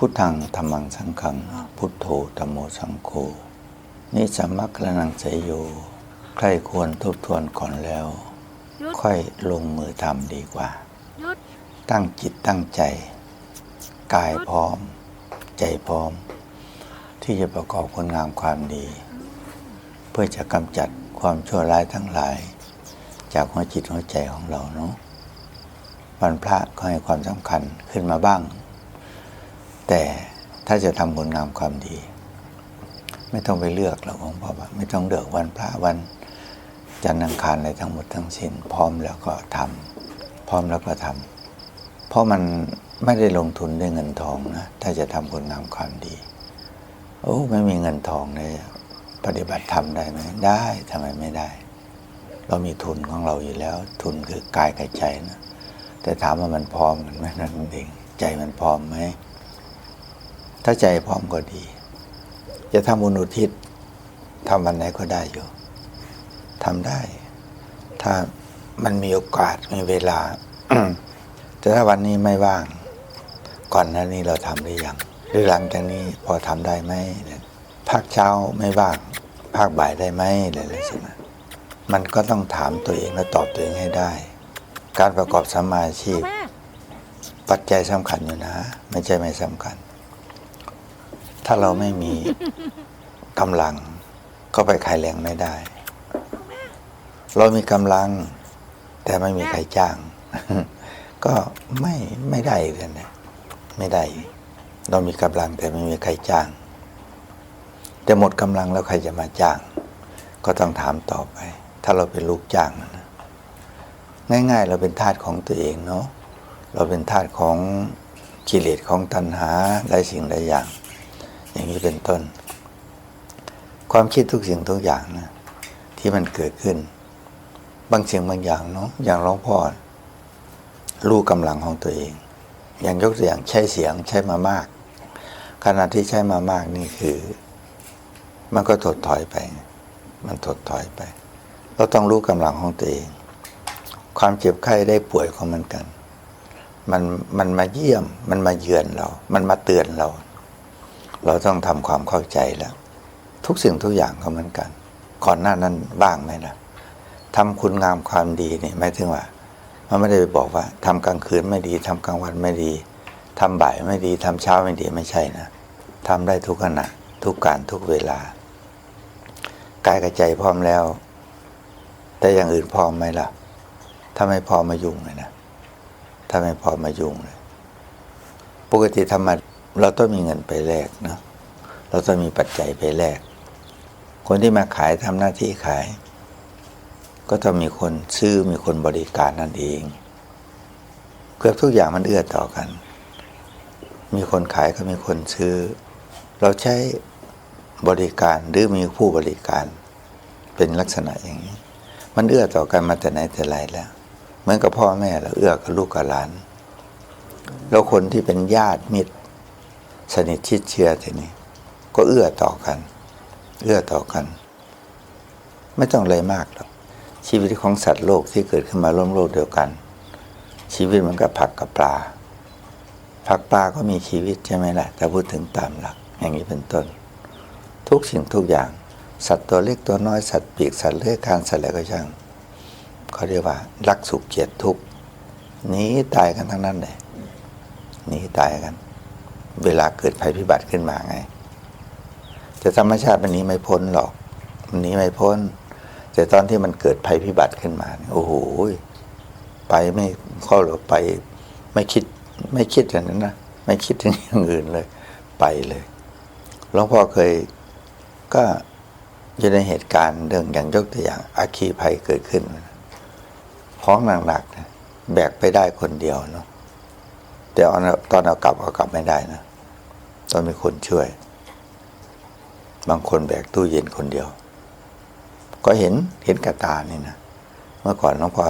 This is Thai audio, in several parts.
พุทธังธรรมังสังฆัง พุทโธธรรมโมสังโฆนิสัมมัคละนังเสยโย ใครควรทบทวนก่อนแล้วหยุดค่อยลงมือทำดีกว่าหยุดตั้งจิตตั้งใจ กายพร้อม ใจพร้อม ที่จะประกอบคุณงามความดี เพื่อจะกำจัดความชั่วร้ายทั้งหลาย จากหัวจิตหัวใจของเราเนาะวันพระก็ให้ความสำคัญขึ้นมาบ้าง แต่ถ้าจะทำคุณงามความดี ไม่ต้องไปเลือกหรอกของพ่อบอกไม่ต้องเลือกวันพระวันจันทร์อังคารอะไรทั้งหมดทั้งสิ้นพร้อมแล้วก็ทำพร้อมแล้วก็ทำเพราะมันไม่ได้ลงทุนด้วยเงินทองนะถ้าจะทำคุณงามความดีโอ้ไม่มีเงินทองเลยปฏิบัติธรรมได้ไหมได้ทำไมไม่ได้ เรามีทุนของเราอยู่แล้ว ทุนคือกายกับใจนะแต่ถามว่ามันพร้อมกันไหมนั่นเองใจมันพร้อมไหม ถ้าใจพร้อมก็ดี จะทำบุญอุทิศทำวันไหนก็ได้อยู่ทำได้ ถ้ามันมีโอกาสมีเวลาแต่ถ้าวันนี้ไม่ว่าง ก่อนหน้านี้เราทำหรือยังหรือหลังจากนี้พอทำได้ไหมเนี่ยภาคเช้าไม่ว่างภาคบ่ายได้ไหมอะไรลักษณะมันก็ต้องถามตัวเองและตอบตัวเองให้ได้ การประกอบสัมมาอาชีพแม่ปัจจัยสำคัญอยู่นะ ไม่ใช่ไม่สำคัญ ถ้าเราไม่มีกำลังก็ไปขายแรงไม่ได้ เรามีกำลัง แต่ไม่มีใครจ้าง ก็ไม่ไม่ได้เลยนะไม่ได้ เรามีกำลังแต่ไม่มีใครจ้าง แต่หมดกำลังแล้วใครจะมาจ้าง ก็ต้องถามต่อไป ถ้าเราเป็นลูกจ้างนะง่าย ๆ เราเป็นทาสของตัวเองเนาะเราเป็นทาสของกิเลสของตัณหาหลายสิ่งหลายอย่าง อย่างนี้เป็นต้น ความคิดทุกสิ่งทุกอย่างนะที่มันเกิดขึ้น บางสิ่งบางอย่างเนาะอย่างหลวงพ่อรู้กำลังของตัวเอง อย่างยกตัวอย่างใช้เสียงใช้มามาก ขณะที่ใช้มามากนี่คือ มันก็ถดถอยไป มันถดถอยไป เราต้องรู้กำลังของตัวเอง ความเจ็บไข้ได้ป่วยของมันกัน มันมันมาเยี่ยม มันมาเยือนเรา มันมาเตือนเรา เราต้องทำความเข้าใจแล้ว ทุกสิ่งทุกอย่างก็เหมือนกัน ก่อนหน้านั้นบ้างไหมล่ะทำคุณงามความดีนี่หมายถึงว่า มันไม่ได้ไปบอกว่าทำกลางคืนไม่ดีทำกลางวันไม่ดีทำบ่ายไม่ดีทำเช้าไม่ดีไม่ใช่นะทำได้ทุกขณะทุกการทุกเวลากายกับใจพร้อมแล้ว แต่อย่างอื่นพร้อมไหมล่ะ ถ้าไม่พร้อมมายุ่งเลยนะถ้าไม่พร้อมมายุ่งเลยปกติทำมา เราต้องมีเงินไปแลกนะเราต้องมีปัจจัยไปแลกคนที่มาขายทำหน้าที่ขาย ก็ต้องมีคนซื้อมีคนบริการนั่นเองเกือบทุกอย่างมันเอื้อต่อกัน มีคนขายก็มีคนซื้อ เราใช้บริการหรือมีผู้บริการ เป็นลักษณะอย่างนี้ มันเอื้อต่อกันมาแต่ไหนแต่ไรแล้ว เหมือนกับพ่อแม่เราเอื้อกับลูกกับหลาน แล้วคนที่เป็นญาติมิตร สนิทชิดเชื้อทีนี้ ก็เอื้อต่อกัน เอื้อต่อกัน ไม่ต้องเลยมากหรอกชีวิตของสัตว์โลกที่เกิดขึ้นมาร่วมโลกเดียวกัน ชีวิตมันก็ผักกับปลา ผักปลาก็มีชีวิตใช่ไหมล่ะแต่พูดถึงตามหลัก อย่างนี้เป็นต้น ทุกสิ่งทุกอย่าง สัตว์ตัวเล็กตัวน้อยสัตว์ปีกสัตว์เลื้อยคลานสัตว์อะไรก็ช่างเขาเรียกว่า รักสุขเกลียดทุกข์หนีตายกันทั้งนั้นเลยหนีตายกัน เวลาเกิดภัยพิบัติขึ้นมาไง แต่ธรรมชาติมันนี้ไม่พ้นหรอก มันนี้ไม่พ้น แต่ตอนที่มันเกิดภัยพิบัติขึ้นมาโอ้โหไปไม่เข้าหรอกไป ไม่คิดไม่คิดอย่างนั้นนะไม่คิดถึงอย่างอื่นเลย ไปเลยหลวงพ่อเคยก็อยู่ในเหตุการณ์เรื่องอย่างยกตัวอย่างอาคีภัยเกิดขึ้นของหนักๆนะแบกไปได้คนเดียวเนาะแต่ตอนเอากลับเอากลับไม่ได้นะ ต้องมีคนช่วย บางคนแบกตู้เย็นคนเดียว ก็เห็นเห็นกระตานี่นะ เมื่อก่อนหลวงพอ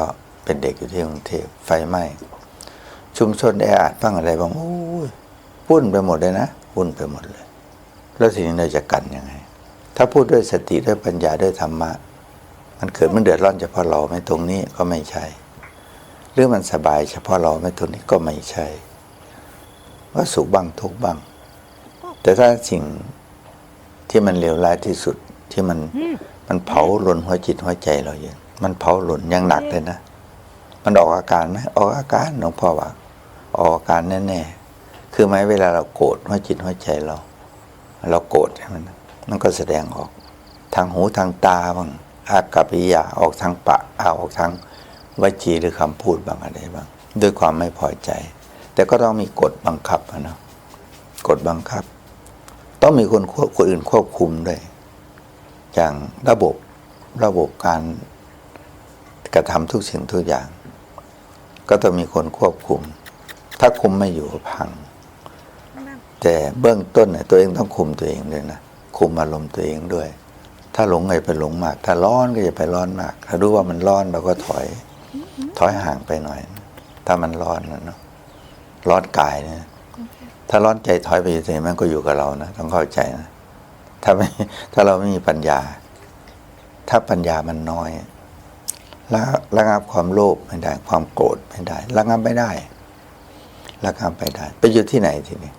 เป็นเด็กอยู่ที่กรุงเทพไฟไหม้ชุมชนแออัดบ้างอะไรบ้างโอ้ยวุ่นไปหมดเลยนะวุ่นไปหมดเลย แล้วทีนี้เราจะกันยังไง ถ้าพูดด้วยสติด้วยปัญญาด้วยธรรมะ มันเกิดมันเดือดร้อนเฉพาะเราไม่ตรงนี้ก็ไม่ใช่หรือมันสบายเฉพาะเราไม่ตรงนี้ก็ไม่ใช่ ว่าสุขบ้างทุกบ้าง แต่ถ้าสิ่งที่มันเลวร้ายที่สุดที่มันมันเผาหล่นหัวจิตหัวใจเราอยู่มันเผาหล่นอยังหนักเลยนะ มันออกอาการไหมออกอาการหลวงพ่อว่าออกอาการแน่ๆคือไหมเวลาเราโกรธหัวจิตหัวใจเรา เราโกรธใช่ไหมนะมันก็แสดงออกทางหูทางตาบ้างอากับปิยาออกทางปากอาออกทางวจีหรือคำพูดบางอะไรบ้าง ด้วยความไม่พอใจ แต่ก็ต้องมีกฎบังคับอะเนาะกฎบังคับ ต้องมีคนคนอื่นควบคุมด้วย อย่างระบบระบบการกระทำทุกสิ่งทุกอย่าง ก็ต้องมีคนควบคุม ถ้าคุมไม่อยู่พัง แต่เบื้องต้นเนี่ยตัวเองต้องคุมตัวเองเลยนะคุมอารมณ์ตัวเองด้วย ถ้าหลงไงไปหลงมาก ถ้าร้อนก็อย่าไปร้อนมาก ถ้ารู้ว่ามันร้อนเราก็ถอย ถอยห่างไปหน่อย ถ้ามันร้อนนะเนาะร้อนกายเนี่ย ถ้าร้อนใจถอยไปเฉยมันก็อยู่กับเรานะต้องเข้าใจนะถ้าไม่ถ้าเราไม่มีปัญญา ถ้าปัญญามันน้อยละระงับความโลภไม่ได้ ความโกรธไม่ได้ระงับไม่ได้ระงับไม่ได้ ไปอยู่ที่ไหนทีนี้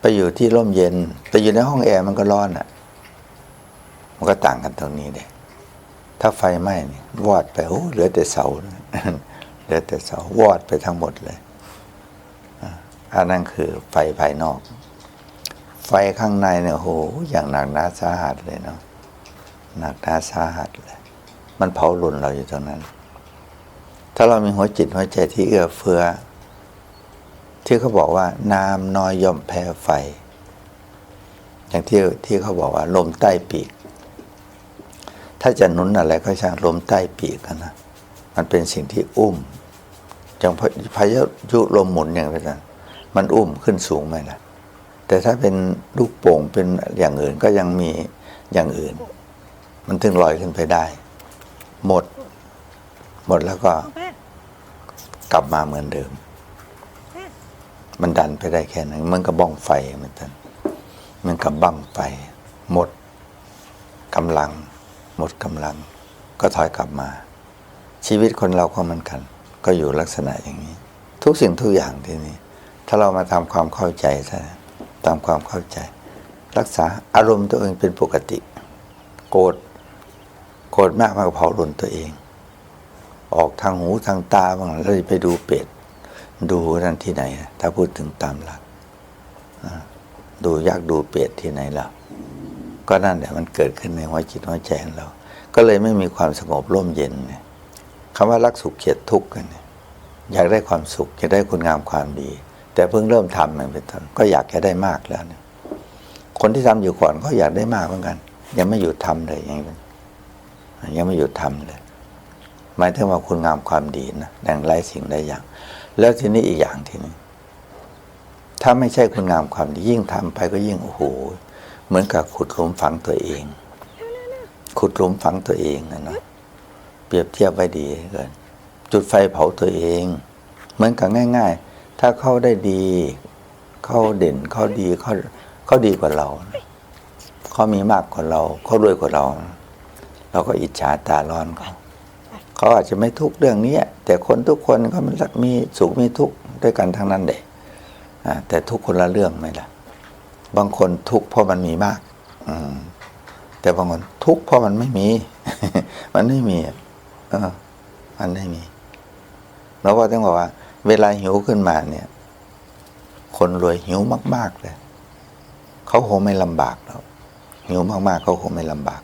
ไปอยู่ที่ร่มเย็น ไปอยู่ในห้องแอร์มันก็ร้อนอะ มันก็ต่างกันตรงนี้เด็ถ้าไฟไหม้นี่วอดไปโอ้เหลือแต่เสาเหลือแต่เสาวอดไปทั้งหมดเลย อันนั้นคือไฟภายนอก ไฟข้างในเนี่ยโหอย่างหนักหนาสาหัสเลยเนาะหนักหนาสาหัสเลย มันเผาหล่นเราอยู่ตรงนั้น ถ้าเรามีหัวจิตหัวใจที่เอื้อเฟื้อ ที่เขาบอกว่าน้ำน้อยย่อมแพ้ไฟ อย่างที่ที่เขาบอกว่า ลมใต้ปีก ถ้าจะหนุนอะไรก็ช่างลมใต้ปีกนะมันเป็นสิ่งที่อุ้มจังพาพายุลมหมุนอย่างนั้น มันอุ้มขึ้นสูงไหมล่ะ แต่ถ้าเป็นลูกโป่งเป็นอย่างอื่นก็ยังมีอย่างอื่น มันถึงลอยขึ้นไปได้ หมด หมดแล้วก็กลับมาเหมือนเดิม มันดันไปได้แค่นั้นเหมันกับบ้องไฟเหมือนกันเหมันกับบั้งไฟหมดกำลัง หมดกำลัง ก็ถอยกลับมา ชีวิตคนเราก็เหมือนกัน ก็อยู่ลักษณะอย่างนี้ ทุกสิ่งทุกอย่างที่นี้ ถ้าเรามาทำความเข้าใจซะตามความเข้าใจ รักษาอารมณ์ตัวเองเป็นปกติ โกรธโกรธมากมากเผาหล่นตัวเอง ออกทางหูทางตาบ้างแล้วไปดูเป็ด ดูนั่นที่ไหน ถ้าพูดถึงตามหลักดูยักดูเป็ดที่ไหนล่ะ ก็นั่นแหละมันเกิดขึ้นในหัวจิตหัวใจของเรา ก็เลยไม่มีความสงบร่มเย็นเนี่ยคำว่ารักสุขเขียดทุกข์กันอยากได้ความสุขอยากได้คุณงามความดี แต่เพิ่งเริ่มทำมันเป็นต้นก็อยากจะได้มากแล้วเนี่ยคนที่ทำอยู่ก่อนก็อยากได้มากเหมือนกัน ยังไม่หยุดทำเลยอย่างนี้ยังไม่หยุดทำเลยหมายถึงว่าคุณงามความดีนะแดงไร้สิ่งใดอย่าง แล้วทีนี้อีกอย่างทีนี้ถ้าไม่ใช่คุณงามความดียิ่งทำไปก็ยิ่งโอ้โหเหมือนกับขุดหลุมฝังตัวเอง ขุดหลุมฝังตัวเองนะเนาะเปรียบเทียบไว้ดีเหลือเกินจุดไฟเผาตัวเอง เหมือนกับง่าย ๆ ถ้าเขาได้ดี เขาเด่นเขาดีเขาเขาดีกว่าเรา เขามีมากกว่าเรา เขารวยกว่าเรา เราก็อิจฉาตาร้อนเขาเขาอาจจะไม่ทุกเรื่องนี้แต่คนทุกคนเขามันมีสุขมีทุกข์ด้วยกันทั้งนั้นเด็อ่าแต่ทุกคนละเรื่องไหมล่ะ บางคนทุกข์เพราะมันมีมาก อืมแต่บางคนทุกข์เพราะมันไม่มี มันไม่มีอะเออมันไม่มีเราก็ต้องบอกว่า เวลาหิวขึ้นมาเนี่ย คนรวยหิวมาก ๆ เลย เขาคงไม่ลำบากแล้วหิวมากๆเขาคงไม่ลำบาก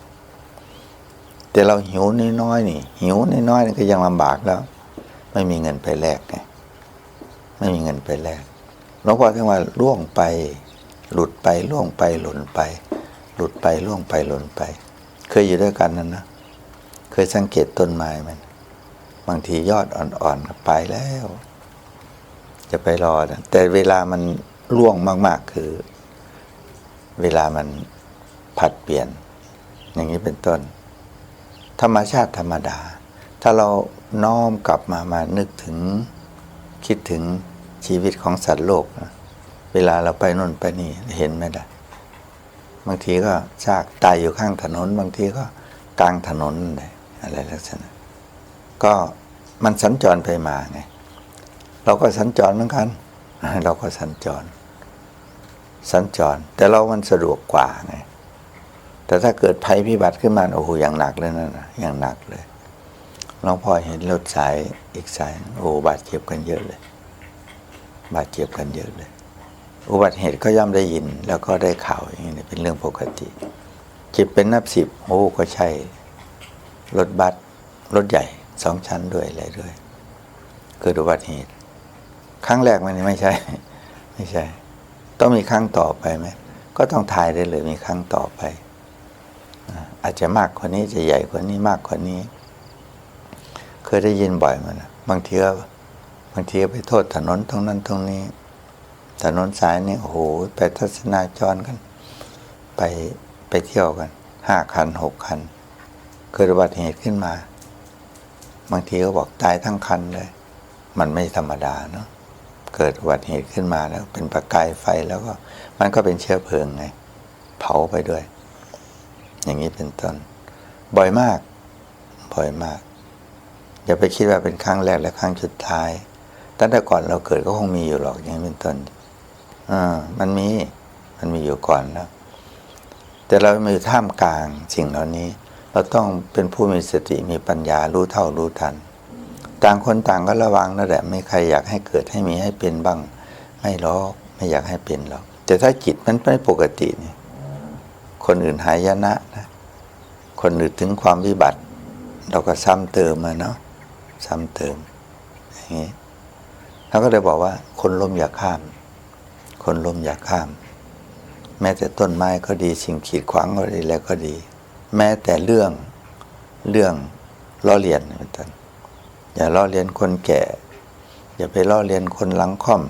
แต่เราหิวน้อยๆนี่ หิวน้อยๆนี่ก็ยังลำบากแล้ว ไม่มีเงินไปแลกไงไม่มีเงินไปแลกหลวงพ่อท่านว่าล่วงไป หลุดไปล่วงไปหล่นไป หลุดไปล่วงไปหล่นไป เคยอยู่ด้วยกันนั่นนะเคยสังเกตต้นไม้มันบางทียอดอ่อนๆก็ไปแล้ว จะไปรอนะแต่เวลามันร่วงมาก ๆ คือ เวลามันผัดเปลี่ยน อย่างนี้เป็นต้น ธรรมชาติธรรมดา ถ้าเราน้อมกลับมามานึกถึงคิดถึงชีวิตของสัตว์โลกนะเวลาเราไปนู่นไปนี่เห็นไหมล่ะบางทีก็ซากตายอยู่ข้างถนน บางทีก็กลางถนนอะไรลักษณะ ก็มันสัญจรไปมาไง เราก็สัญจรเหมือนกัน เราก็สัญจร สัญจร แต่เรามันสะดวกกว่าไงแต่ถ้าเกิดภัยพิบัติขึ้นมาโอ้โหอย่างหนักเลยนั่นนะอย่างหนักเลยหลวงพ่อเห็นรถสายอีกสายโอ้บาดเจ็บกันเยอะเลย บาดเจ็บกันเยอะเลย อุบัติเหตุก็ย่อมได้ยิน แล้วก็ได้ข่าวอย่างนี้เป็นเรื่องปกติจ็บเป็นนับสิบโอ้ก็ใช่ รถบัสรถใหญ่สองชั้นด้วยอะไรด้วยเกิดอุบัติเหตุ ครั้งแรกมันไม่ใช่ ไม่ใช่ ต้องมีครั้งต่อไปไหมก็ต้องทายได้เลยมีครั้งต่อไป อาจจะมากกว่านี้จะใหญ่กว่านี้มากกว่านี้ เคยได้ยินบ่อยมันนบางทีก็บางทีก็ไปโทษถนนตรงนั้นตรงนี้ ถนนสายนี้โอ้โหไปทัศนาจรกัน ไปไปเที่ยวกันห้าคันหกคัน เกิดอุบัติเหตุขึ้นมา บางทีก็บอกตายทั้งคันเลย มันไม่ธรรมดาเนาะ เกิดอุบัติเหตุขึ้นมาแล้วเป็นประกายไฟแล้วก็มันก็เป็นเชื้อเพลิงไง เผาไปด้วย อย่างนี้เป็นต้น บ่อยมาก บ่อยมาก อย่าไปคิดว่าเป็นครั้งแรกและครั้งสุดท้าย ตั้งแต่ก่อนเราเกิดก็คงมีอยู่หรอกอย่างนี้เป็นต้นอ่ามันมี มันมีอยู่ก่อนแล้ว แต่เรามาอยู่ท่ามกลางสิ่งเหล่านี้ เราต้องเป็นผู้มีสติมีปัญญารู้เท่ารู้ทัน ต่างคนต่างก็ระวังนั่นแหละไม่ใครอยากให้เกิดให้มีให้เป็นบ้าง ไม่หรอกไม่อยากให้เป็นหรอก แต่ถ้าจิตมันไม่ปกติเนี่ยคนอื่นหายนะนะคนอื่นถึงความวิบัติ เราก็ซ้ำเติมมาเนาะซ้ำเติมอย่างนี้เขาก็เลยบอกว่า คนล้มอย่าข้าม คนล้มอย่าข้าม แม้แต่ต้นไม้ก็ดีสิ่งขีดขวางก็ดีแล้วก็ดี แม้แต่เรื่องเรื่องล้อเลียนเป็นต้น อย่าล้อเลียนคนแก่ อย่าไปล้อเลียนคนหลังค่อม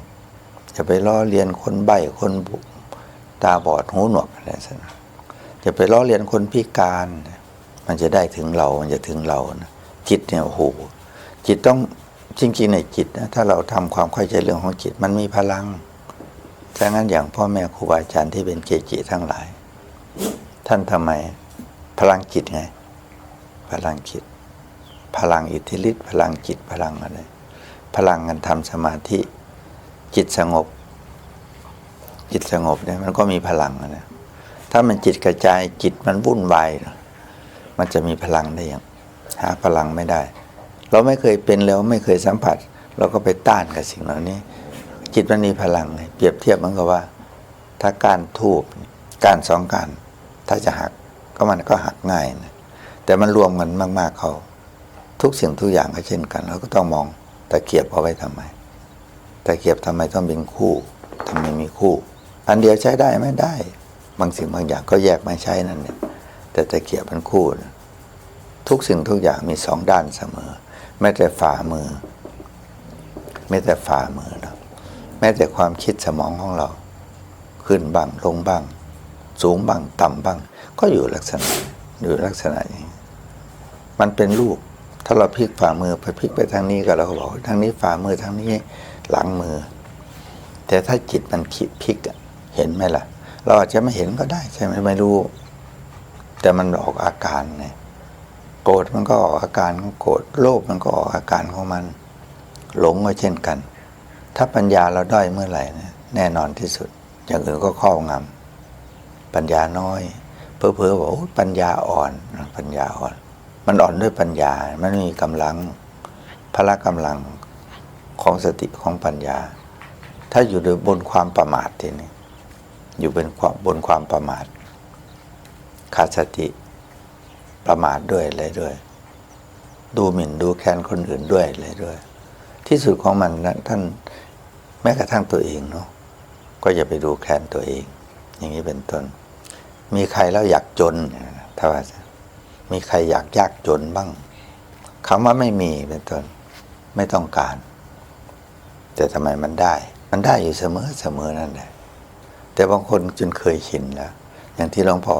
อย่าไปล้อเลียนคนใบ้คนตาบอดหูหนวกอะไรสักอย่าไปล้อเลียนคนพิการ มันจะได้ถึงเรา มันจะถึงเรานะจิตเนี่ยโอ้โหจิตต้องจริงๆในจิตนะถ้าเราทำความเข้าใจเรื่องของจิตมันมีพลังถ้างั้นอย่างพ่อแม่ครูบาอาจารย์ที่เป็นเกจิทั้งหลาย ท่านทำไมพลังจิตไง พลังจิต พลังอิทธิฤทธิ์พลังจิตพลังอะไรพลังการทำสมาธิ จิตสงบ จิตสงบเนี่ยมันก็มีพลังนะถ้ามันจิตกระจายจิตมันวุ่นวายมันจะมีพลังได้ยังหาพลังไม่ได้ เราไม่เคยเป็นแล้วไม่เคยสัมผัส เราก็ไปต้านกับสิ่งเหล่านี้ จิตมันมีพลังเปรียบเทียบมันกับว่า ถ้าการทูบการสองการถ้าจะหักก็มันก็หักง่ายนะแต่มันรวมกันมาก ๆเขา ทุกสิ่งทุกอย่างก็เช่นกันเราก็ต้องมองตะเกียบเอาไว้ทำไมตะเกียบทำไมต้องเป็นคู่ทำไมมีคู่ อันเดียวใช้ได้ไม่ได้ บางสิ่งบางอย่างก็แยกมาใช้นั่นเนี่ยแต่ตะเกียบเป็นคู่นะทุกสิ่งทุกอย่างมีสองด้านเสมอ แม้แต่ฝ่ามือ แม้แต่ฝ่ามือนะแม้แต่ความคิดสมองของเรา ขึ้นบ้างลงบ้าง สูงบ้าง ต่ำบ้าง ก็อยู่ลักษณะอยู่ลักษณะอย่างนี้มันเป็นรูป ถ้าเราพลิกฝ่ามือไปพลิกไปทางนี้ก็เราก็บอกทางนี้ฝ่ามือทางนี้หลังมือ แต่ถ้าจิตมันคิดพลิกเห็นไหมล่ะ เราอาจจะไม่เห็นก็ได้ใช่ไหมไม่รู้ แต่มันออกอาการไงโกรธมันก็ออกอาการของโกรธโลภมันก็ออกอาการของมัน หลงก็เช่นกัน ถ้าปัญญาเราด้อยเมื่อไหร่นี่ยแน่นอนที่สุด อย่างอื่นก็ครอบงำปัญญาน้อยเพอเพอบอกปัญญาอ่อน ปัญญาอ่อน มันอ่อนด้วยปัญญา มันไม่มีกำลังพละกำลังของสติของปัญญา ถ้าอยู่ยบนความประมาททีนี้อยู่เป็นความบนความประมาท ขาดสติประมาทด้วยอะไรด้วย ดูหมิ่นดูแคลนคนอื่นด้วยอะไรด้วย ที่สุดของมันนะท่านแม้กระทั่งตัวเองเนาะก็อย่าไปดูแคลนตัวเอง อย่างนี้เป็นต้น มีใครแล้วอยากจนถ้าว่า มีใครอยากยากจนบ้างคำว่าไม่มีเป็นต้นไม่ต้องการ แต่ทำไมมันได้ มันได้อยู่เสมอเสมอนั่นแหละแต่บางคนจนเคยชินแล้ว อย่างที่หลวงพ่อ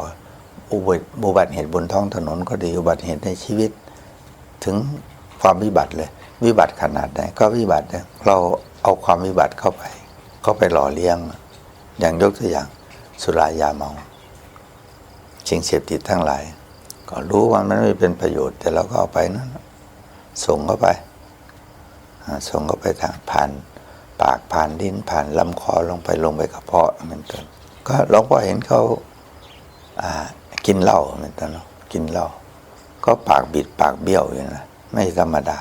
อุบัติเหตุบนท้องถนนก็ดีอุบัติเหตุในชีวิต ถึงความวิบัติเลย วิบัติขนาดไหนก็วิบัติเนี่ยเราเอาความวิบัติเข้าไปเข้าไปหล่อเลี้ยง อย่างยกตัวอย่างสุรายาเมาสิ่งเสพติดทั้งหลาย ก็รู้ว่ามันไม่เป็นประโยชน์ แต่เราก็เอาไปนั่นส่งเข้าไป ส่งเข้าไปทางผ่านปากผ่านลิ้นผ่านลำคอลงไปลงไปกระเพาะเป็นต้นก็หลวงพ่อเห็นเขาอ่ากินเหล้าเมนกันกินเหล้าก็ปากบิดปากเบี้ยวอยู่นะไม่ธรรมดา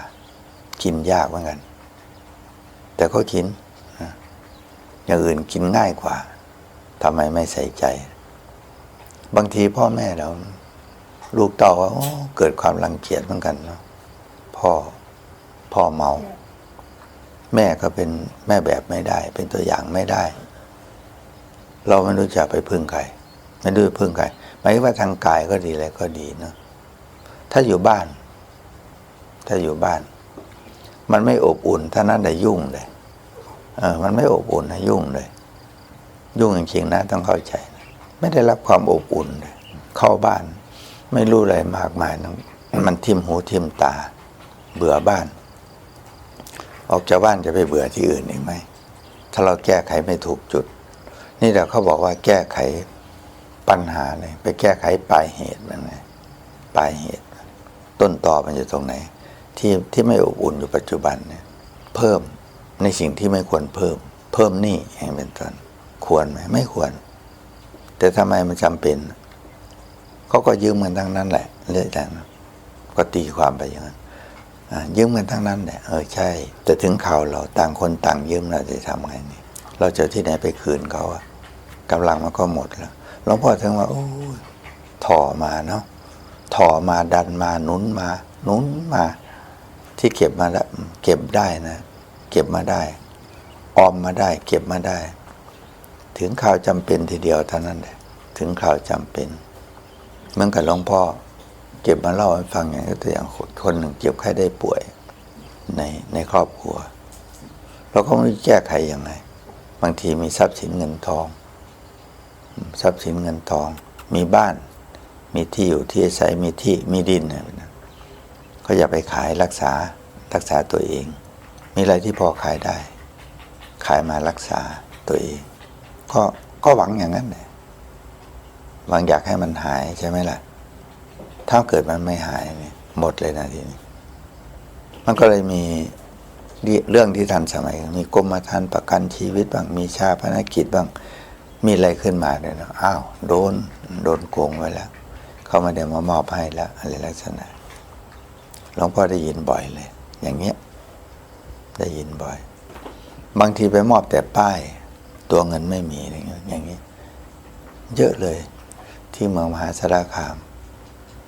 กินยากเหมือนกัน แต่ก็กินอย่างอื่นกินง่ายกว่าทำไมไม่ใส่ใจ บางทีพ่อแม่เรา ลูกเต่าว่าเกิดความรังเกียจเหมือนกันเนาะพ่อพ่อเมา แม่ก็เป็นแม่แบบไม่ได้ เป็นตัวอย่างไม่ได้ เราไม่รู้จะไปพึ่งใครไม่รู้จะพึ่งใครหมายว่าทางกายก็ดีอะไรก็ดีเนอะถ้าอยู่บ้าน ถ้าอยู่บ้าน มันไม่อบอุ่น ถ้านั้นได้ยุ่งเลยเออมันไม่อบอุ่นนะยุ่งเลย ยุ่งจริงๆนะต้องเข้าใจนะไม่ได้รับความอบอุ่นเลยเข้าบ้าน ไม่รู้อะไรมากมายนะมันทิ่มหูทิ่มตา เบื่อบ้าน ออกจากบ้านจะไปเบื่อที่อื่นอีกไหม ถ้าเราแก้ไขไม่ถูกจุด นี่เดี๋ยวเขาบอกว่าแก้ไขปัญหาเลยไปแก้ไขปลายเหตุมันไงปลายเหตุ ต้นตอมันอยู่ตรงไหน ที่ที่ไม่อบอุ่นอยู่ปัจจุบันเนี่ย เพิ่มในสิ่งที่ไม่ควรเพิ่ม เพิ่มหนี่อย่างเป็นต้นควรไหมไม่ควร แต่ทำไมมันจำเป็น เขาก็ยืมเงินทั้งนั้นแหละเรื่อยแต่ก็ตีความไปอย่างนั้นยืมเงินทั้งนั้นแหละเออใช่ แต่ถึงข่าวเราต่างคนต่างยืมเราจะทำไงนี่ เราจะที่ไหนไปคืนเขาอะกำลังมันก็หมดแล้วหลวงพ่อถึงว่าโอ้ยถ่อมาเนาะถ่อมาดันมาหนุนมาหนุนมา ที่เก็บมาแล้ว เก็บได้นะ เก็บมาได้ออมมาได้ เก็บมาได้ ถึงข่าวจำเป็นทีเดียวเท่านั้นแหละถึงข่าวจำเป็น เหมือนกับหลวงพ่อเก็บมาเล่าให้ฟังอย่างตัวอย่างคนหนึ่งเจ็บไข้ได้ป่วย ในในครอบครัว เราก็ไม่แก้ไขยังไง บางทีมีทรัพย์สินเงินทอง ทรัพย์สินเงินทอง มีบ้าน มีที่อยู่ที่อาศัยมีที่มีดินอะไรก็อย่าไปขายรักษารักษาตัวเอง มีอะไรที่พอขายได้ ขายมารักษาตัวเอง ก็ก็หวังอย่างนั้นแหละ หวังอยากให้มันหายใช่ไหมล่ะ ถ้าเกิดมันไม่หายเนี่ยหมดเลยนะทีนี้ มันก็เลยมีเรื่องที่ทันสมัย มีกรมธรรม์ประกันชีวิตบ้างมีชาพนกิจบ้างมีอะไรขึ้นมาเนี่ยนะอ้าวโดนโดนโกงไว้แล้ว เขาม่ได้มามอบให้แล้วอะไรลักษณะหลวงพ่อได้ยินบ่อยเลย อย่างเงี้ยได้ยินบ่อย บางทีไปมอบแต่ป้าย ตัวเงินไม่มีอะไรเงี้ยเยอะเลย ที่เมืองมหาสารคาม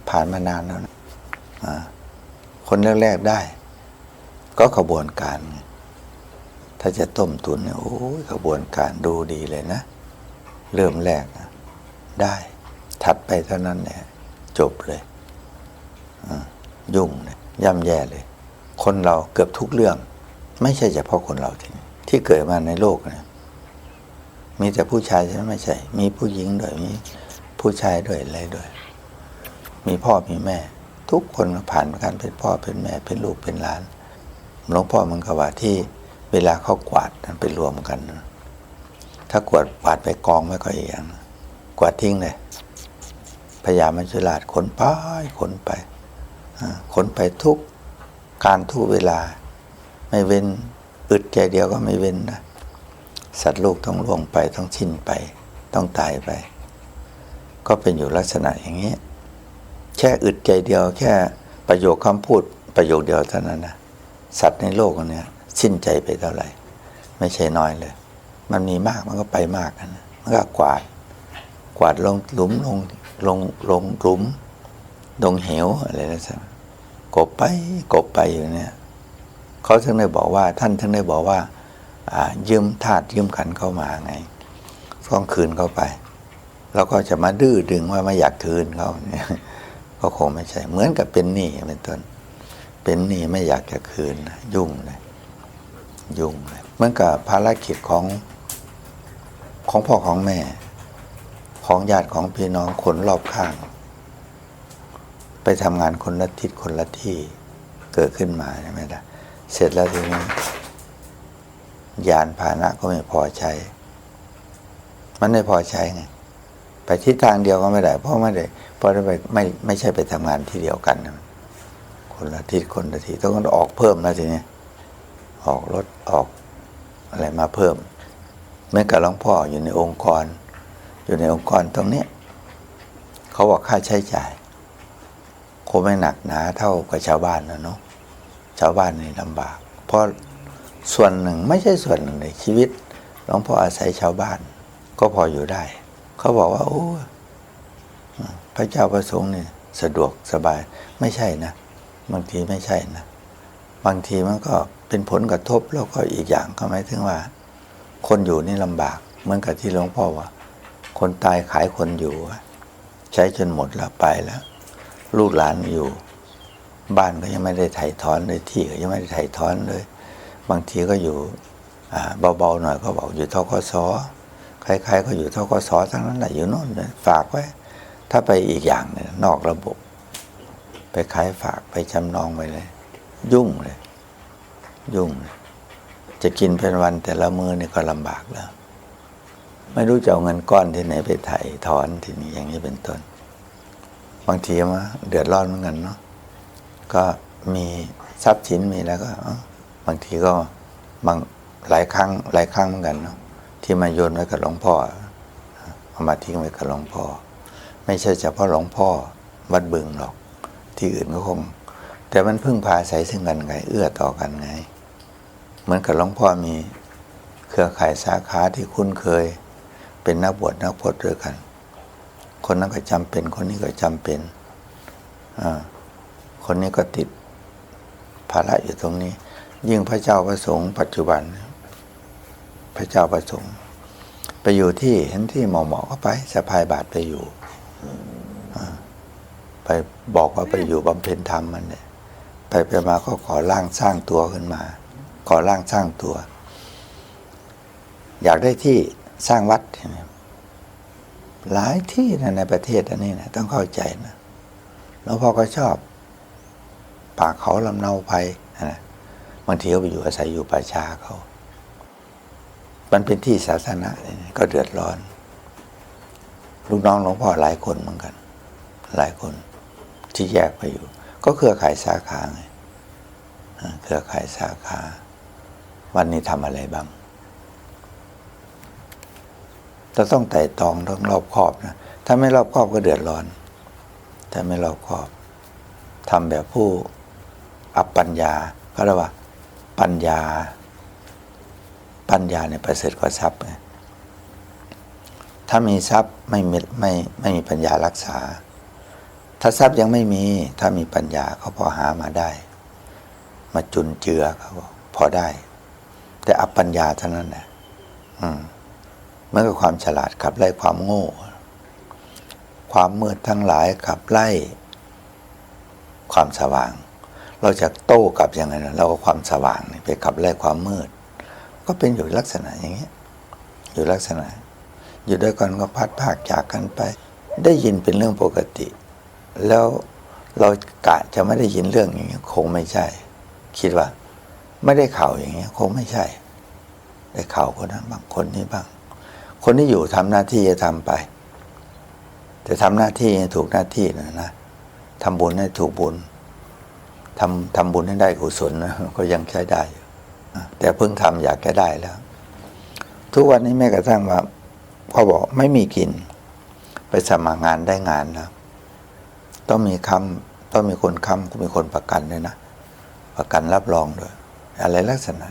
ผ่านมานานแล้วนะคนแรกๆได้ ก็ขบวนการ ถ้าจะต้มตุนเนี่ยโอ้ยขบวนการดูดีเลยนะ เริ่มแรกนะได้ถัดไปเท่านั้นเนี่ยจบเลยยุ่งเลยย่ำแย่เลย คนเราเกือบทุกเรื่อง ไม่ใช่เฉพาะคนเราที่นี่ที่เกิดมาในโลกเนี่ยมีแต่ผู้ชายใช่ไหมไม่ใช่ มีผู้หญิงด้วยมี ผู้ชายด้วยอะไรด้วย มีพ่อมีแม่ ทุกคนผ่านการเป็นพ่อเป็นแม่เป็นลูกเป็นหลานหลวงพ่อมันก็ว่าที่เวลาเขากวาดมันไปรวมกัน ถ้ากวาดกวาดไปกองไม่ก็อีกอย่างกวาดทิ้งเลยพยามัจจุราชขนไปขนไปขนไปทุกการทุกเวลา ไม่เว้นอึดใจเดียวก็ไม่เว้นนะสัตว์โลกต้องล่วงไปต้องชิ้นไป ต้องตายไป ก็เป็นอยู่ลักษณะอย่างนี้ แค่อึดใจเดียวแค่ประโยคคำพูดประโยคเดียวเท่านั้นนะสัตว์ในโลกอันเนี้ยสิ้นใจไปเท่าไหร่ ไม่ใช่น้อยเลย มันมีมากมันก็ไปมากกันนะมันก็กวาด กวาดลงหลุมลงลงลงหลุมลงเหวอะไรนั่นสิกบไปกบไปอยู่เนี่ยเขาถึงได้บอกว่าท่านถึงได้บอกว่าอ่ายืมธาตุยืมขันเข้ามาไงต้องคืนเข้าไป แล้วก็จะมาดื้อดึงว่าไม่อยากคืนเขาเนี่ยก็คงไม่ใช่ เหมือนกับเป็นหนี้เป็นต้น เป็นหนี้ไม่อยากจะคืนนะยุ่งเลยยุ่งเลยเหมือนกับภารกิจของของพ่อของแม่ ของญาติของพี่น้องคนรอบข้าง ไปทำงานคนละทิศคนละที่เกิดขึ้นมาใช่ไหมล่ะเสร็จแล้วทีนี้ยานพาหนะก็ไม่พอใช้ มันไม่พอใช้ไง ไปทิศทางเดียวก็ไม่ได้ เพราะไม่ได้เพราะไม่ไม่ไม่ใช่ไปทำงานที่เดียวกัน คนละทิศคนละทิศต้องออกเพิ่มแล้วทีนี้ออกรถออกอะไรมาเพิ่มเมื่อกับหลวงพ่ออยู่ในองค์กร อยู่ในองค์กรตรงเนี้ยเขาบอกค่าใช้จ่ายคงไม่หนักหนาเท่ากับชาวบ้านนะเนาะชาวบ้านนี่ลำบาก เพราะส่วนหนึ่งไม่ใช่ส่วนหนึ่งในชีวิตหลวงพ่ออาศัยชาวบ้านก็พออยู่ได้ เขาบอกว่า โอ้พระเจ้าประสงค์เนี่ยสะดวกสบายไม่ใช่นะ บางทีไม่ใช่นะ บางทีมันก็เป็นผลกระทบแล้วก็อีกอย่างก็หมายถึงว่า คนอยู่นี่ลำบาก เหมือนกับที่หลวงพ่อว่า คนตายขายคนอยู่ ใช้จนหมดแล้วไปแล้ว ลูกหลานอยู่ บ้านก็ยังไม่ได้ไถ่ถอนเลยที่ก็ยังไม่ได้ไถ่ถอนเลย บางทีก็อยู่เบาๆหน่อยก็บอกอยู่ทกศ ใครๆก็อยู่ทกศทั้งนั้นแหละอยู่โน่นเลยฝากไว้ ถ้าไปอีกอย่างเนี่ยนอกระบบ ไปขายฝากไปจำนองไปเลย ยุ่งเลย ยุ่งเลยจะกินเป็นวันแต่ละมือนี่ก็ลำบากแล้ว ไม่รู้จะเอาเงินก้อนที่ไหนไปไถ่ถอนทีนี้อย่างนี้เป็นต้น บางทีมาเดือดร้อนเหมือนกันเนาะก็มีทรัพย์สินมีแล้วก็บางทีก็บางหลายครั้งหลายครั้งเหมือนกันเนาะ ที่มาโยนไว้กับหลวงพ่อเอามาทิ้งไว้กับหลวงพ่อ ไม่ใช่เฉพาะหลวงพ่อวัดบึงหรอก ที่อื่นก็คง แต่มันพึ่งพาอาศัยซึ่งกันไง เอื้อต่อกันไง เหมือนกับหลวงพ่อมีเครือข่ายสาขาที่คุ้นเคย เป็นนักบวชนักพจน์ด้วยกัน คนนั้นก็จำเป็นคนนี้ก็จำเป็นอ่าคนนี้ก็ติดภาระอยู่ตรงนี้ ยิ่งพระเจ้าประสงค์ปัจจุบัน พระเจ้าประสงค์ ไปอยู่ที่เห็นที่เหมาะๆก็ไปสะพายบาทไปอยู่ไปบอกว่าไปอยู่บำเพ็ญธรรมมันเนี่ยไปไปมาก็ขอร่างสร้างตัวขึ้นมา ขอร่างสร้างตัว อยากได้ที่สร้างวัดเนี่หลายที่นะในประเทศอันนี้นะต้องเข้าใจนะหลวงพ่อก็ชอบ ป่าเขาลำเนาภัยนะบางทีเขาไปอยู่อาศัยอยู่ป่าชาเขา มันเป็นที่สาธารณะเนี่ยก็เดือดร้อน ลูกน้องหลวงพ่อหลายคนเหมือนกัน หลายคนที่แยกไปอยู่ ก็เครือข่ายสาขาไงเครือข่ายสาขา วันนี้ทำอะไรบ้างเราต้องไต่ตองต้องรอบคอบนะถ้าไม่รอบคอบก็เดือดร้อน ถ้าไม่รอบคอบทำแบบผู้อัปปัญญาก็เรียกว่า ปัญญา ปัญญาเนี่ยประเสริฐกว่าทรัพย์ไงถ้ามีทรัพย์ไม่มีไม่ไม่มีปัญญารักษา ถ้าทรัพย์ยังไม่มีถ้ามีปัญญาเขาพอหามาได้ มาจุนเจือเขาพอได้ แต่อัปปัญญาเท่านั้นแหละอืมเมื่อกับความฉลาดขับไล่ความโง่ ความมืดทั้งหลายขับไล่ ความสว่าง เราจะโต้กลับยังไงนะเราก็ความสว่างไปขับไล่ความมืด ก็เป็นอยู่ลักษณะอย่างเงี้ยอยู่ลักษณะ อยู่ด้วยกันก็พัดภาคจากกันไป ได้ยินเป็นเรื่องปกติ แล้วเรากะจะไม่ได้ยินเรื่องอย่างเงี้ยคงไม่ใช่ คิดว่า ไม่ได้ข่าวอย่างเงี้ยคงไม่ใช่ ได้ข่าวคนนั้นบางคนนี้บ้าง คนที่อยู่ทำหน้าที่จะทำไป แต่ทำหน้าที่ถูกหน้าที่นะนะทำบุญให้ถูกบุญทำทำบุญให้ได้กุศลนะก็ยังใช้ได้ แต่เพิ่งทำอยากแค่ได้แล้ว ทุกวันนี้แม้กระทั่งว่าพ่อบอกไม่มีกิน ไปสมัครงานได้งานแล้วต้องมีคำต้องมีคนค้ำก็มีคนประกันด้วยนะ ประกันรับรองด้วย อะไรลักษณะ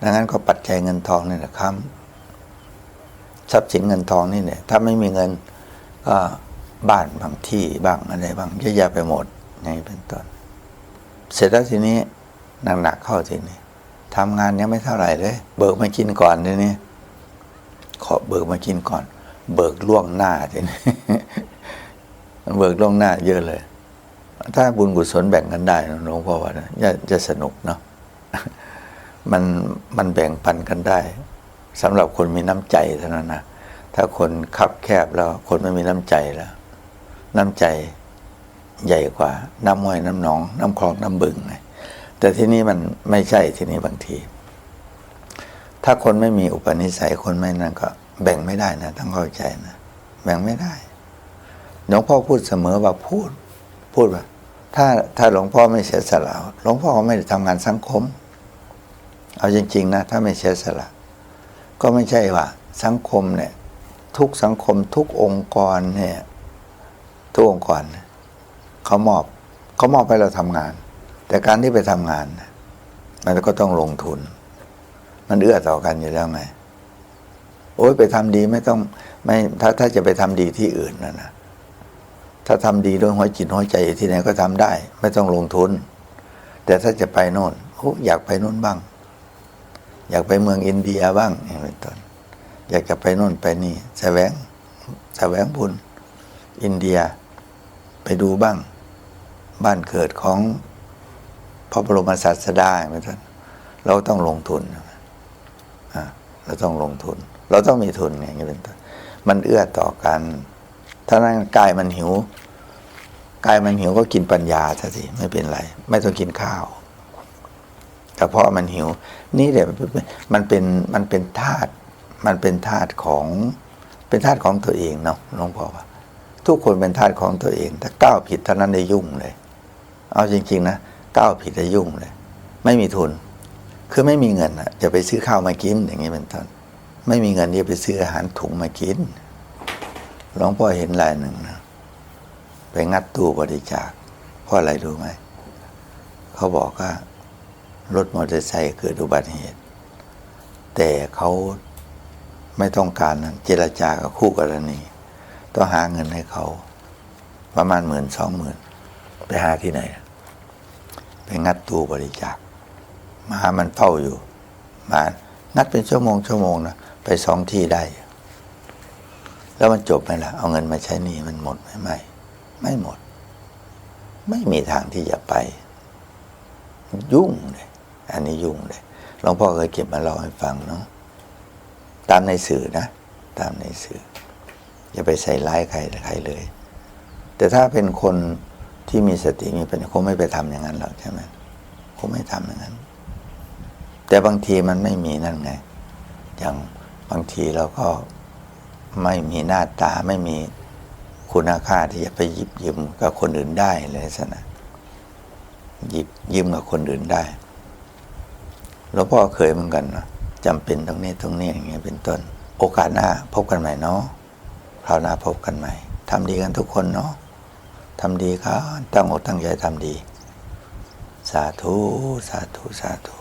ดังนั้นก็ปัจจัยเงินทองนี่แหละค้ำทรัพย์สินเงินทองนี่เนี่ย ถ้าไม่มีเงินก็บ้านบางที่บ้างอะไรบ้างเยอะแยะไปหมดอย่างนี้เป็นต้นเสร็จแล้วทีนี้หนักๆเข้าทีนี้ ทำงานยังไม่เท่าไหร่เลย เบิกมากินก่อนทีนี้ขอเบิกมากินก่อน เบิกล่วงหน้าทีนี้เบิกล่วงหน้าเยอะเลย ถ้าบุญกุศลแบ่งกันได้หลวงพ่อว่านะจะจะสนุกเนาะมันมันแบ่งปันกันได้สำหรับคนมีน้ำใจเท่านั้นนะถ้าคนคับแคบแล้ว คนไม่มีน้ำใจแล้ว น้ำใจใหญ่กว่า น้ำม้อยน้ำหนอง น้ำคลองน้ำบึงไง แต่ที่นี่มันไม่ใช่ที่นี่บางที ถ้าคนไม่มีอุปนิสัยคนไม่นั่นก็ แบ่งไม่ได้นะต้องเข้าใจนะแบ่งไม่ได้หลวงพ่อพูดเสมอว่าพูด พูดว่า ถ้าถ้าหลวงพ่อไม่เสียสละหลวงพ่อไม่ได้ทำงานสังคม เอาจริง ๆ นะ ถ้าไม่เสียสละ ก็ไม่ใช่ว่า สังคมเนี่ย ทุกสังคมทุกองค์กรเนี่ยทุกองค์กรเนี่ยเขามอบเขามอบให้เราทำงาน แต่การที่ไปทำงาน มันก็ต้องลงทุน มันเอื้อต่อกันอยู่แล้วไง โอ้ยไปทำดีไม่ต้องไม่ถ้าถ้าจะไปทำดีที่อื่นนะนะถ้าทำดีด้วยหัวจิตหัวใจที่ไหนก็ทำได้ ไม่ต้องลงทุน แต่ถ้าจะไปโน่นโอ้อยากไปโน่นบ้าง อยากไปเมืองอินเดียบ้างอย่างเป็นต้นอยากจะไปโน่นไปนี่แสวงแสวงบุญอินเดียไปดูบ้าง บ้านเกิดของ พระบรมศาสดาอย่างเป็นต้นเราต้องลงทุนอะเราต้องลงทุน เราต้องมีทุนอย่างนี้เป็นต้นมันเอื้อต่อกัน ถ้านั้นกายมันหิวกายมันหิวก็กินปัญญาซะสิไม่เป็นไร ไม่ต้องกินข้าวแต่เพราะมันหิว นี่แหละมันเป็นมันเป็นธาตุมันเป็นธาตุของเป็นธาตุของตัวเองเนาะหลวงพ่อว่าทุกคนเป็นธาตุของตัวเอง ถ้าก้าวผิดเท่านั้นได้ยุ่งเลย เอาจริง ๆ นะ ก้าวผิดได้ยุ่งเลย ไม่มีทุน คือไม่มีเงินอะจะไปซื้อข้าวมากินอย่างนี้เป็นต้นไม่มีเงินที่จะไปซื้ออาหารถุงมากินหลวงพ่อเห็นรายหนึ่งนะไปงัดตู้บริจาคเพราะอะไรรู้ไหมเขาบอกว่ารถมอเตอร์ไซค์เกิดอุบัติเหตุ แต่เขาไม่ต้องการนั้นเจรจากับคู่กรณีต้องหาเงินให้เขา ประมาณหมื่นสองหมื่นไปหาที่ไหน ไปงัดตู้บริจาคมามันเฝ้าอยู่ มา งัดเป็นชั่วโมงชั่วโมงนะไปสองที่ได้ แล้วมันจบไหมล่ะ เอาเงินมาใช้นี่มันหมดไหมไม่ ไม่หมด ไม่มีทางที่จะไป ยุ่งเลย อันนี้ยุ่งเลยหลวงพ่อเคยเก็บมาเล่าให้ฟังเนาะตามในสื่อนะ ตามในสื่ออย่าไปใส่ร้ายใครใครเลย แต่ถ้าเป็นคน ที่มีสติมีปัญญาคงไม่ไปทำอย่างนั้นหรอกใช่ไหมคงไม่ทำอย่างนั้น แต่บางทีมันไม่มีนั่นไง อย่างบางทีเราก็ไม่มีหน้าตาไม่มีคุณค่าที่จะไปหยิบยืมกับคนอื่นได้เลยสนะหยิบยืมกับคนอื่นได้หลวงพ่อเคยเหมือนกันนะจำเป็นตรงนี้ตรงนี้อย่างเงี้ยเป็นต้น โอกาสหน้าพบกันใหม่เนาะคราวหน้าพบกันใหม่ทำดีกันทุกคนเนาะ ทำดีครับตั้งอกตั้งใจทำดี สาธุ สาธุ สาธุ